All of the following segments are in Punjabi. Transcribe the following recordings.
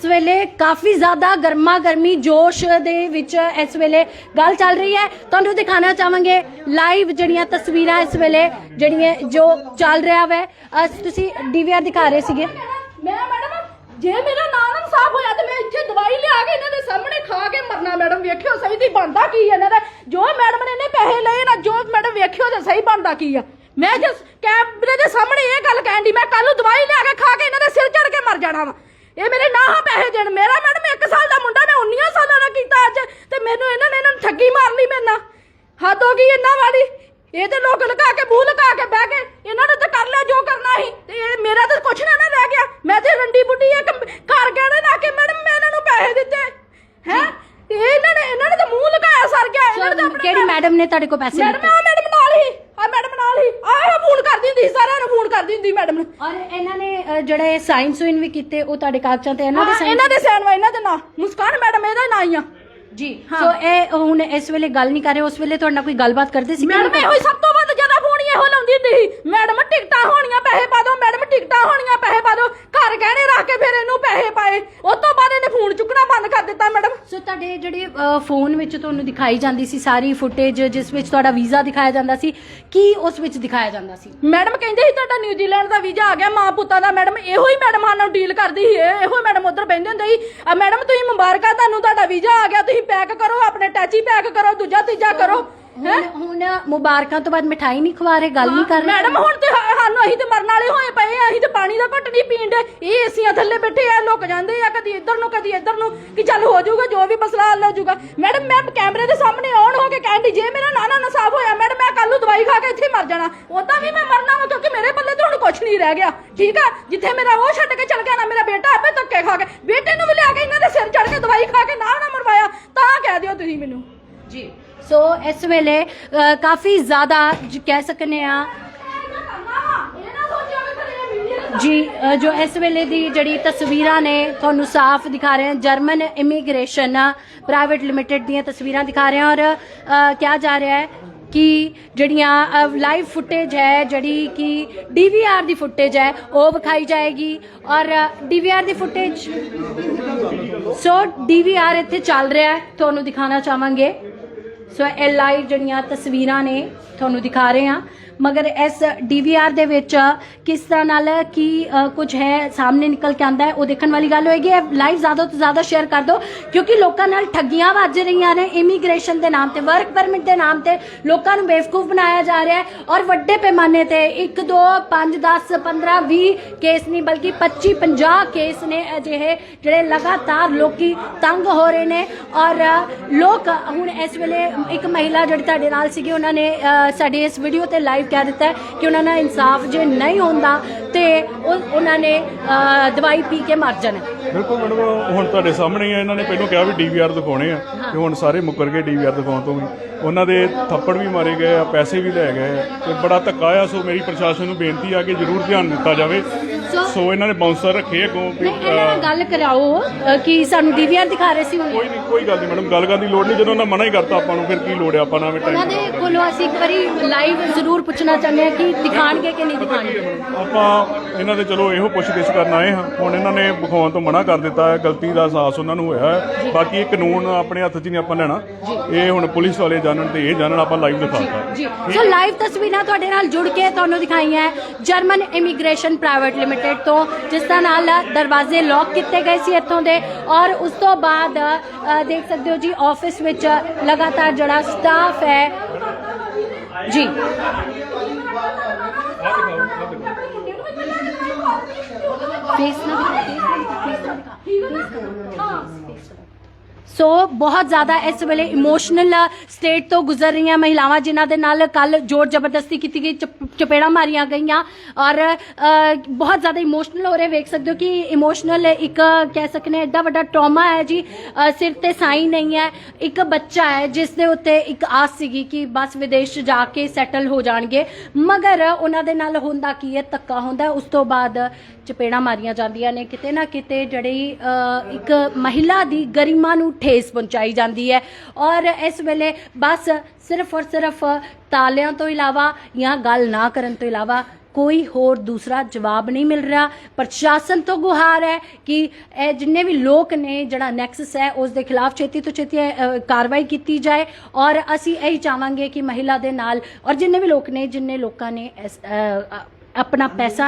ਇਸ ਵੇਲੇ ਕਾਫੀ ਜ਼ਿਆਦਾ ਗਰਮਾ ਗਰਮੀ ਜੋਸ਼ ਦੇ ਵਿੱਚ ਇਸ ਵੇਲੇ ਗੱਲ ਚੱਲ ਰਹੀ ਹੈ। ਤੁਹਾਨੂੰ ਦਿਖਾਣਾ ਚਾਹਾਂਗੇ ਲਾਈਵ ਜਿਹੜੀਆਂ ਤਸਵੀਰਾਂ ਇਸ ਵੇਲੇ, ਜਿਹੜੀਆਂ ਜੋ ਚੱਲ ਰਿਹਾ ਵੈ। ਤੁਸੀਂ ਡੀਵੀਆਰ ਦਿਖਾ ਰਹੇ ਸੀਗੇ। ਮੈਂ ਮੈਡਮ, ਜੇ ਮੇਰਾ ਨਾਂ ਸਾਫ਼ ਹੋਇਆ ਤੇ ਮੈਂ ਇੱਥੇ ਦਵਾਈ ਲਿਆ ਕੇ ਇਹਨਾਂ ਦੇ ਸਾਹਮਣੇ ਖਾ ਕੇ ਮਰਨਾ ਮੈਡਮ। ਵੇਖਿਓ ਸਹੀ ਦੀ ਬਣਦਾ ਕੀ ਹੈ ਇਹਨਾਂ ਦਾ। ਜੋ ਮੈਡਮ ਨੇ ਇਹਨੇ ਪੈਸੇ ਲਏ ਨਾ, ਜੋ ਮੈਡਮ ਵੇਖਿਓ ਤੇ ਸਹੀ ਬਣਦਾ ਕੀ ਆ। ਮੈਂ ਜਸ ਕੈਮਰੇ ਦੇ ਸਾਹਮਣੇ ਇਹ ਗੱਲ ਕਹਿਣ ਦੀ ਮੈਂ ਕੱਲ ਨੂੰ ਦਵਾਈ ਲਿਆ ਕੇ ਖਾ ਕੇ ਇਹਨਾਂ ਦੇ ਸਿਰ ਚੜ ਕੇ ਮਰ ਜਾਣਾ ਵਾ। ਇਹ ਮੇਰੇ ਨਾ ਪੈਸੇ ਦੇਣ। ਮੇਰਾ ਮੈਡਮ 1 ਸਾਲ ਦਾ ਮੁੰਡਾ ਮੈਂ 19 ਸਾਲਾਂ ਦਾ ਕੀਤਾ ਅੱਜ। ਤੇ ਮੈਨੂੰ ਇਹਨਾਂ ਨੇ ਇਹਨਾਂ ਨੂੰ ਠੱਗੀ ਮਾਰ ਲਈ ਮੇਰੇ ਨਾਲ। ਹੱਦ ਹੋ ਗਈ ਇਹਨਾਂ ਵਾਲੀ। ਇਹ ਤੇ ਲੋਕ ਲਗਾ ਕੇ ਮੂੰਹ ਲਗਾ ਕੇ ਬਹਿ ਗਏ। ਇਹਨਾਂ ਨੇ ਤਾਂ ਕਰ ਲਿਆ ਜੋ ਕਰਨਾ ਸੀ। ਤੇ ਇਹ ਮੇਰਾ ਤਾਂ ਕੁਛ ਨਾ ਨਾ ਰਹਿ ਗਿਆ। ਮੈਂ ਤੇ ਰੰਡੀ ਬੁੱਢੀ ਇੱਕ ਘਰ ਗਹਿਣੇ ਲਾ ਕੇ ਮੈਡਮ ਮੈਂ ਇਹਨਾਂ ਨੂੰ ਪੈਸੇ ਦਿੱਤੇ। ਹੈ? ਇਹਨਾਂ ਨੇ ਇਹਨਾਂ ਨੇ ਤਾਂ ਮੂੰਹ ਲਗਾਇਆ ਸਰ ਗਿਆ। ਇਹਨਾਂ ਨੇ ਤਾਂ ਆਪਣੇ ਕਿਹੜੀ ਮੈਡਮ ਨੇ ਤੁਹਾਡੇ ਕੋਲ ਪੈਸੇ ਮੈਡਮ ਆ ਮੈਡਮ ਨਾਲ ਹੀ। ਆ ਹੀ ਫੋਨ ਕਰਦੀ ਹੁੰਦੀ ਸੀ, ਸਾਰਿਆਂ ਨੂੰ ਫੋਨ ਕਰਦੀ ਹੁੰਦੀ ਮੈਡਮ। ਨੂੰ ਔਰ ਇਹਨਾਂ ਨੇ ਅ, ਜਿਹੜੇ ਸਾਇਨ ਸੁਇਨ ਵੀ ਕੀਤੇ ਉਹ ਤੁਹਾਡੇ ਕਾਗਜ਼ਾਂ ਤੇ ਇਹਨਾਂ ਦੇ ਹਾਂ, ਸਾਈਨ ਇਹਨਾਂ ਦੇ ਸੈਨ ਵਾ ਇਹਨਾਂ ਦੇ ਨਾਂ। ਮੁਸਕਾਨ ਮੈਡਮ ਇਹਦਾ ਨਾਂ ਹੀ ਆ। ਜੀ ਸੋ ਇਹ ਹੁਣ ਇਸ ਵੇਲੇ ਗੱਲ ਨਹੀਂ ਕਰ ਰਹੇ ਉਸ ਵੇਲੇ ਤੁਹਾਡੇ ਨਾਲ ਕੋਈ ਗੱਲਬਾਤ ਕਰਦੇ ਸੀ? ਕਿ ਮੈਡਮ ਨਹੀਂ ਇਹੋ ਹੀ ਸਭ ਤੋਂ ਵੱਧ ਜ਼ਿਆਦਾ ਫੋਨ ਇਹੋ ਲਾਉਂਦੀ ਹੁੰਦੀ ਸੀ। ਮੈਡਮ ਟਿਕਟਾਂ ਹੋਣੀਆਂ ਪੈਸੇ ਪਾ ਦਿਓ। ਮੈਡਮ ਟਿਕਟਾਂ ਹੋਣੀਆਂ ਪੈਸੇ ਪਾ ਦਿਓ। ਘਰ ਗਹਿਣੇ ਰੱਖ ਕੇ ਫਿਰ ਇਹਨੂੰ ਪੈਸੇ ਪਾਏ। ਉਸ ਤੋਂ ਬਾਅਦ ਇਹਨੇ ਫੋਨ ਚੁੱਕਣਾ ਬੰਦ ਕਰ ਦਿੱਤਾ ਮੈਡਮ। ਸੋ ਤੁਹਾਡੇ ਜਿਹੜੇ ਫੋਨ ਵਿੱਚ ਤੁਹਾਨੂੰ ਦਿਖਾਈ ਜਾਂਦੀ ਸੀ ਸਾਰੀ ਫੁਟੇਜ ਜਿਸ ਵਿੱਚ ਤੁਹਾਡਾ ਵੀਜ਼ਾ ਦਿਖਾਇਆ ਜਾਂਦਾ ਸੀ ਕੀ ਉਸ ਵਿੱਚ ਦਿਖਾਇਆ ਜਾਂਦਾ ਸੀ? ਮੈਡਮ ਕਹਿੰਦੇ ਸੀ ਤੁਹਾਡਾ ਨਿਊਜ਼ੀਲੈਂਡ ਦਾ ਵੀਜ਼ਾ ਆ ਗਿਆ ਮਾਂ ਪੁੱਤਾਂ ਦਾ ਮੈਡਮ ਇਹੋ ਹੀ ਮੈਡਮ ਸਾਨੂੰ ਡੀਲ ਕਰਦੀ ਸੀ ਇਹ- ਇਹੋ ਹੀ ਮੈਡਮ ਉਧਰ ਬੈਠੇ ਹੁੰਦੇ ਸੀ। ਆ ਮੈਡਮ ਤੁਸੀਂ ਮੁਬਾਰਕਾਂ ਤੁਹਾਨੂੰ ਤੁਹਾਡਾ ਵੀਜ਼ਾ ਆ ਗਿਆ ਤੁਸੀਂ ਪੈਕ ਕਰੋ ਆਪਣੇ ਟੈਚੀ ਪੈਕ ਕਰੋ ਦੂਜਾ ਤੀਜਾ ਕਰੋ। ਹੁਣ ਹੁਣ ਮੁਬਾਰਕਾਂ ਤੋਂ ਬਾਅਦ ਮਿਠਾਈ ਨਹੀਂ ਖਵਾ ਰਹੇ ਗੱਲ ਨਹੀਂ ਕਰ ਰਹੇ। ਮੈਡਮ ਹੁਣ ਤੇ ਹਾ- ਸਾਨੂੰ ਅਸੀਂ ਤੇ ਮਰਨ ਵਾਲੇ ਹੋਏ ਪਏ ਆ ਅਸੀਂ ਤੇ ਪਾਣੀ ਦਾ ਘੁੱਟ ਨਹੀਂ ਪੀਣ ਦੇ ਇਹ ਏਸੀਆਂ ਥੱਲੇ ਬੈਠੇ ਆ ਲੁਕ ਜਾਂਦੇ ਆ ਕਦੀ ਇੱਧਰ ਨੂੰ ਕਦੀ ਇੱਧਰ ਨੂੰ ਕਿ ਚੱਲ ਹੋ ਜਾਊਗਾ ਜੋ ਵੀ ਮਸਲਾ ਹੱਲ ਹੋ ਜਾਊਗਾ। ਮੈਡਮ ਮੈਂ ਕੈਮਰੇ ਦੇ ਸਾਹਮਣੇ ਆਨ ਹੋ ਕੇ ਕਹਿੰਦੀ ਜੇ ਮੇਰਾ ਨਾਨਾ ਨਾ ਸਾਫ਼ ਹੋਇਆ ਮੈਡਮ ਮੈਂ ਕੱਲ ਨੂੰ ਦਵਾਈ ਖਾ ਕੇ ਇੱਥੇ ਹੀ ਮਰ ਜਾਣਾ। ਉਦਾਂ ਵੀ ਮੈਂ ਮਰਨਾ ਵਾ ਕਿਉਂਕਿ ਮੇਰੇ ਪੱਲੇ ਤੇ ਹੁਣ ਕੁਝ ਨਹੀਂ ਰਹਿ ਗਿਆ। ਠੀਕ ਆ? ਜਿੱਥੇ ਮੇਰਾ ਉਹ ਛੱਡ ਕੇ ਚਲ ਗਿਆ ਨਾ ਮੇਰਾ ਬੇਟਾ ਆਪੇ ਧੱਕੇ ਖਾ ਕੇ ਬੇਟੇ ਨੂੰ ਵੀ ਲਿਆ ਕੇ ਇਹਨਾਂ ਦੇ ਸਿਰ ਚੜ ਕੇ ਦਵਾਈ ਖਾ ਕੇ ਨਾ ਨਾ ਮਰਵਾਇਆ ਤਾਂ ਕਹਿ ਦਿਓ ਤੁਸੀਂ ਮੈਨੂੰ। ਜੀ। ਸੋ ਇਸ ਵੇਲੇ ਕਾਫੀ ਜ਼ਿਆਦਾ ਕਹਿ ਸਕਨੇ ਆ ਜੀ ਜੋ ਇਸ ਵੇਲੇ ਦੀ ਜਿਹੜੀ ਤਸਵੀਰਾਂ ਨੇ ਤੁਹਾਨੂੰ ਸਾਫ਼ ਦਿਖਾ ਰਹੇ ਹਾਂ, ਜਰਮਨ ਇਮੀਗ੍ਰੇਸ਼ਨ ਪ੍ਰਾਈਵੇਟ ਲਿਮਿਟਿਡ ਦੀਆਂ ਤਸਵੀਰਾਂ ਦਿਖਾ ਰਹੇ ਹਾਂ ਔਰ ਕਿਹਾ ਜਾ ਰਿਹਾ ਹੈ ਕਿ ਜਿਹੜੀਆਂ ਲਾਈਵ ਫੁਟੇਜ ਹੈ, ਜਿਹੜੀ ਕਿ ਡੀਵੀਆਰ ਦੀ ਫੁਟੇਜ ਹੈ, ਉਹ ਵਿਖਾਈ ਜਾਏਗੀ ਔਰ ਡੀਵੀਆਰ ਦੀ ਫੁਟੇਜ, ਸੋ ਡੀਵੀਆਰ ਇੱਥੇ ਚੱਲ ਰਿਹਾ ਹੈ, ਤੁਹਾਨੂੰ ਦਿਖਾਣਾ ਚਾਹਾਂਗੇ। ਸੋ ਇਹ ਲਾਈਵ ਜਿਹੜੀਆਂ ਤਸਵੀਰਾਂ ਨੇ ਤੁਹਾਨੂੰ ਦਿਖਾ ਰਹੇ ਹਾਂ। ਮਗਰ ਇਸ ਡੀਵੀਆਰ ਦੇ ਵਿੱਚ ਕਿਸ ਤਰ੍ਹਾਂ ਨਾਲ ਕੀ ਅ, ਕੁਝ ਹੈ ਸਾਹਮਣੇ ਨਿਕਲ ਕੇ ਆਂਦਾ ਹੈ ਉਹ ਦੇਖਣ ਵਾਲੀ ਗੱਲ ਹੋਏਗੀ। ਇਹ ਲਾਈਵ ਜ਼ਿਆਦਾ ਤੋਂ ਜ਼ਿਆਦਾ ਸ਼ੇਅਰ ਕਰ ਦਿਓ ਕਿਉਂਕਿ ਲੋਕਾਂ ਨਾਲ ਠੱਗੀਆਂ ਵੱਜ ਰਹੀਆਂ ਨੇ ਇਮੀਗ੍ਰੇਸ਼ਨ ਦੇ ਨਾਮ ਤੇ ਵਰਕ ਪਰਮਿਟ ਦੇ ਨਾਮ ਤੇ ਲੋਕਾਂ ਨੂੰ ਬੇਵਕੂਫ ਬਣਾਇਆ ਜਾ ਰਿਹਾ ਹੈ ਔਰ ਵੱਡੇ ਪੈਮਾਨੇ ਤੇ 1 2 5 10 15 20 ਕੇਸ ਨਹੀਂ ਬਲਕਿ 25 50 ਕੇਸ ਨੇ ਅਜਿਹੇ ਜਿਹੜੇ ਲਗਾਤਾਰ ਲੋਕੀ ਤੰਗ ਹੋ ਰਹੇ ਨੇ ਔਰ ਲੋਕ ਹੁਣ ਇਸ ਵੇਲੇ ਇੱਕ ਮਹਿਲਾ ਜਿਹੜੀ ਤੁਹਾਡੇ ਨਾਲ ਸੀਗੀ ਉਹਨਾਂ ਨੇ ਸਾਡੀ ਇਸ ਵੀਡੀਓ ਤੇ ਲਾਈਵ ਕਹਿ ਦਿੱਤਾ ਹੈ ਕਿ ਉਹਨਾਂ ਨਾਲ ਇਨਸਾਫ ਜੇ ਨਹੀਂ ਹੁੰਦਾ ਤੇ ਉਹ- ਉਹਨਾਂ ਨੇ ਦਵਾਈ ਪੀ ਕੇ ਮਰ ਜਾਣਾ। ਬਿਲਕੁਲ ਮੈਡਮ ਹੁਣ ਤੁਹਾਡੇ ਸਾਹਮਣੇ ਹੀ ਆ ਇਹਨਾਂ ਨੇ ਪਹਿਲਾਂ ਕਿਹਾ ਵੀ ਡੀਵੀਆਰ ਦਿਖਾਉਣੇ ਆ ਤੇ ਹੁਣ ਸਾਰੇ ਮੁੱਕਰ ਗਏ ਡੀਵੀਆਰ ਦਿਖਾਉਣ ਤੋਂ ਵੀ। ਉਹਨਾਂ ਦੇ ਥੱਪੜ ਵੀ ਮਾਰੇ ਗਏ ਆ ਪੈਸੇ ਵੀ ਲੈ ਗਏ ਤੇ ਬੜਾ ਧੱਕਾ ਆ ਸੋ ਮੇਰੀ ਪ੍ਰਸ਼ਾਸਨ ਨੂੰ ਬੇਨਤੀ ਆ ਕਿ ਜ਼ਰੂਰ ਧਿਆਨ ਦਿੱਤਾ ਜਾਵੇ। ਸੋ ਸੋ ਇਹਨਾਂ ਨੇ ਬਾਉਂਸਰ ਰੱਖੇ ਅੱਗੋਂ ਵੀ, ਨਹੀਂ ਇਹਨਾਂ ਨਾਲ ਗੱਲ ਕਰਾਓ ਅ, ਕਿ ਸਾਨੂੰ ਡੀਵੀਆਰ ਦਿਖਾ ਰਹੇ ਸੀ ਹੁਣ। ਕੋਈ ਨਹੀਂ ਕੋਈ ਗੱਲ ਨਹੀਂ ਮੈਡਮ ਗੱਲ ਕਰਨ ਦੀ ਲੋੜ ਨਹੀਂ ਜਦੋਂ ਉਹਨਾਂ ਮਨਾ ਹੀ ਕਰਤਾ ਆਪਾਂ ਨੂੰ ਫਿਰ ਕੀ ਲੋੜ ਆਪਾਂ ਨਾਲ ਵੀ ਉਹਨਾਂ ਟਾਈਮ ਦੇ ਕੋਲੋਂ ਅਸੀਂ ਇੱਕ ਵਾਰੀ ਲਾਈਵ ਜ਼ਰੂਰ ਪੁੱਛਣਾ ਚਾਹੁੰਦੇ ਹਾਂ ਕਿ ਦਿਖਾਣਗੇ ਕਿ ਨਹੀਂ ਦਿਖਾਣਗੇ। ਆਪਾਂ ਇਹਨਾਂ ਦੇ ਚਲੋ ਇਹੋ ਪੁੱਛਗਿੱਛ ਕਰਨ ਆਏ ਹਾਂ। ਹੁਣ ਇਹਨਾਂ ਨੇ ਵਿਖਾਉਣ ਤੋਂ ਮਨਾ ਕਰ ਦਿੱਤਾ ਹੈ ਗਲਤੀ ਦਾ ਅਹਿਸਾਸ ਉਹਨਾਂ ਨੂੰ ਹੋਇਆ ਹੈ। ਬਾਕੀ ਇਹ ਕਾਨੂੰਨ ਆਪਣੇ ਹੱਥ 'ਚ ਨਹੀਂ ਆਪਾਂ ਲੈਣਾ। ਇਹ ਹੁਣ ਪੁਲਿਸ ਵਾਲੇ ਜਾਣਨ ਤੇ ਇਹ ਜਾਣਨ ਆਪਾਂ ਲਾਈਵ ਦਿਖਾਤਾ ਜੀ ਸੋ ਲਾਈਵ ਤਸਵੀਰਾਂ ਤੁਹਾਡੇ ਨਾਲ ਜੁੜ ਕੇ ਤੁਹਾਨੂੰ ਦਿਖਾਈਆਂ ਹੈ। ਜਰਮਨ ਇਮੀਗ੍ਰੇਸ਼ਨ ਪ੍ਰਾਈਵੇਟ ਲਿਮਟਿਡ ਤੋਂ, ਜਿਸ ਦਾ ਨਾਲ ਦਰਵਾਜ਼ੇ ਲੌਕ ਕੀਤੇ ਗਏ ਸੀ ਇੱਥੋਂ ਦੇ ਔਰ ਉਸ ਤੋਂ ਬਾਅਦ ਦੇਖ ਸਕਦੇ ਹੋ ਜੀ ਆਫਿਸ ਵਿੱਚ ਲਗਾਤਾਰ ਜਿਹੜਾ ਸਟਾਫ ਹੈ। ਜੀ। ਫੇਸ ਨਾ ਦਿਖਾ ਫੇਸ ਨਾ ਦਿਖਾ ਫੇਸ ਨਾ ਦਿਖਾ। ਸੋ ਬਹੁਤ ਜ਼ਿਆਦਾ ਇਸ ਵੇਲੇ ਇਮੋਸ਼ਨਲ ਸਟੇਟ ਤੋਂ ਗੁਜ਼ਰ ਰਹੀਆਂ ਮਹਿਲਾਵਾਂ ਜਿਨ੍ਹਾਂ ਦੇ ਨਾਲ ਕੱਲ ਜੋਰ ਜ਼ਬਰਦਸਤੀ ਕੀਤੀ ਗਈ ਚਪ- ਚਪੇੜਾਂ ਮਾਰੀਆਂ ਗਈਆਂ ਔਰ ਬਹੁਤ ਜ਼ਿਆਦਾ ਇਮੋਸ਼ਨਲ ਹੋ ਰਹੇ ਵੇਖ ਸਕਦੇ ਹੋ ਕਿ ਇਮੋਸ਼ਨਲ ਇੱਕ ਕਹਿ ਸਕਨੇ ਹਾਂ ਐਡਾ ਵੱਡਾ ਟਰਾਮਾ ਹੈ ਜੀ। ਅ, ਸਿਰ ਤੇ ਸਾਈ ਨਹੀਂ ਹੈ। ਇੱਕ ਬੱਚਾ ਹੈ ਜਿਸ ਦੇ ਉੱਤੇ ਇੱਕ ਆਸ ਸੀਗੀ ਕਿ ਬਸ ਵਿਦੇਸ਼ ਜਾ ਕੇ ਸੈਟਲ ਹੋ ਜਾਣਗੇ। ਮਗਰ ਉਹਨਾਂ ਦੇ ਨਾਲ ਹੁੰਦਾ ਕੀ ਹੈ ਧੱਕਾ ਹੁੰਦਾ ਉਸ ਤੋਂ ਬਾਅਦ ਚਪੇੜਾਂ ਮਾਰੀਆਂ ਜਾਂਦੀਆਂ ਨੇ। ਕਿਤੇ ਨਾ ਕਿਤੇ ਜਿਹੜੀ ਇੱਕ ਮਹਿਲਾ ਦੀ ਗਰਿਮਾ ਨੂੰ ਠੇਸ ਪਹੁੰਚਾਈ ਜਾਂਦੀ ਹੈ। ਔਰ ਇਸ ਵੇਲੇ ਬਸ ਸਿਰਫ ਔਰ ਸਿਰਫ ਤਾਲਿਆਂ ਤੋਂ ਇਲਾਵਾ ਜਾਂ ਗੱਲ ਨਾ ਕਰਨ ਤੋਂ ਇਲਾਵਾ ਕੋਈ ਹੋਰ ਦੂਸਰਾ ਜਵਾਬ ਨਹੀਂ ਮਿਲ ਰਿਹਾ। ਪ੍ਰਸ਼ਾਸਨ ਤੋਂ ਗੁਹਾਰ ਹੈ ਕਿ ਇਹ ਜਿੰਨੇ ਵੀ ਲੋਕ ਨੇ ਜਿਹੜਾ ਨੈਕਸਸ ਹੈ ਉਸ ਦੇ ਖਿਲਾਫ ਛੇਤੀ ਤੋਂ ਛੇਤੀ ਕਾਰਵਾਈ ਕੀਤੀ ਜਾਏ। ਔਰ ਅਸੀਂ ਇਹੀ ਚਾਹਾਂਗੇ ਕਿ ਮਹਿਲਾ ਦੇ ਨਾਲ ਔਰ ਜਿੰਨੇ ਵੀ ਲੋਕ ਨੇ ਜਿੰਨੇ ਲੋਕਾਂ ਨੇ ਇਸ, ਆਪਣਾ ਪੈਸਾ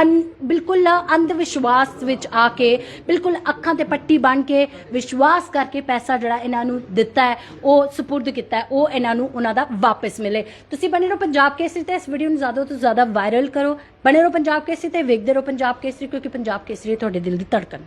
ਅਨ ਬਿਲਕੁਲ ਅੰਧ ਵਿਸ਼ਵਾਸ ਵਿੱਚ ਆ ਕੇ, ਬਿਲਕੁਲ ਅੱਖਾਂ ਤੇ ਪੱਟੀ ਬਣ ਕੇ, ਵਿਸ਼ਵਾਸ ਕਰਕੇ ਪੈਸਾ ਜਿਹੜਾ ਇਹਨਾਂ ਨੂੰ ਦਿੱਤਾ ਹੈ, ਉਹ ਸਪੁਰਦ ਕੀਤਾ ਹੈ, ਉਹ ਇਹਨਾਂ ਨੂੰ ਉਹਨਾਂ ਦਾ ਵਾਪਸ ਮਿਲੇ। ਤੁਸੀਂ ਬਣੇ ਰਹੋ ਪੰਜਾਬ ਕੇਸਰੀ ਤੇ, ਇਸ ਵੀਡੀਓ ਨੂੰ ਜ਼ਿਆਦਾ ਤੋਂ ਜ਼ਿਆਦਾ ਵਾਇਰਲ ਕਰੋ। ਬਣੇ ਰਹੋ ਪੰਜਾਬ ਕੇਸਰੀ ਤੇ, ਵੇਖਦੇ ਰਹੋ ਪੰਜਾਬ ਕੇਸਰੀ, ਕਿਉਂਕਿ ਪੰਜਾਬ ਕੇਸਰੀ ਤੁਹਾਡੇ ਦਿਲ ਦੀ ਧੜਕਨ।